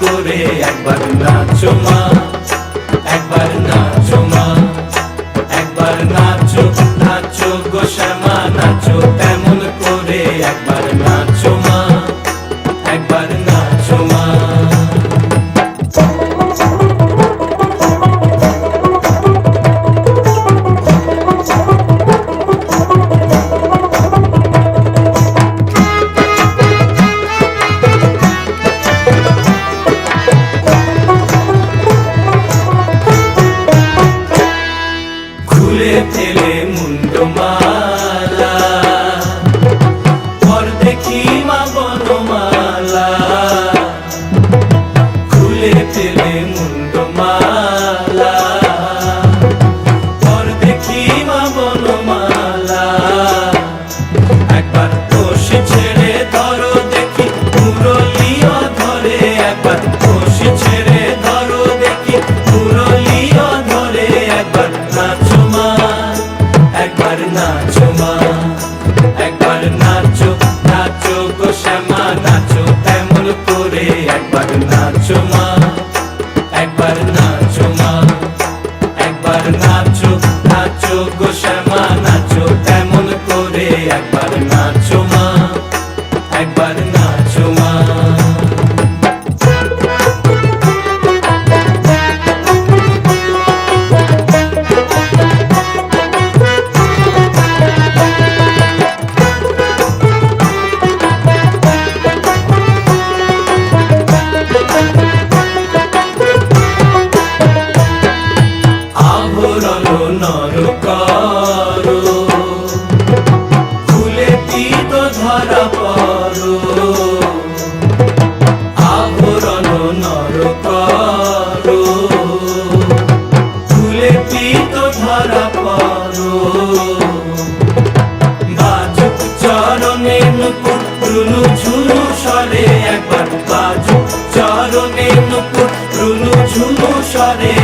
করে একবার নাচো my আভরণ নর করো খুলে পিত ধরা পড়ো আভরণ নর করো খুলে পিত ধরা পড়ো বাজুক চরণে নুপুর রুনু ঝুনু সরে একবার। বাজুক চরণে নুপুর রুনু ঝুনু সরে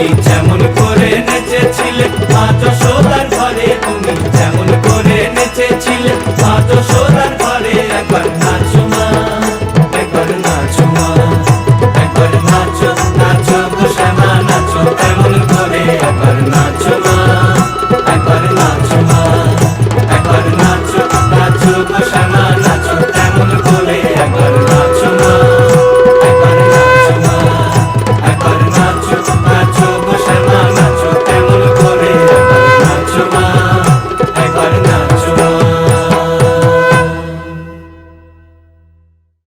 তুমি যেমন করে নেচেছিলে মা যশোদার ঘরে তুমি যেমন করে নেচেছিলে মা যশোদার ঘরে একবার নাচো মা, একবার নাচো মা, একবার নাচো নাচো গোসামা নাচো তেমন করে একবার নাচো মা, একবার নাচো মা, একবার নাচো নাচো গোসামা নাচো তেমন করে একবার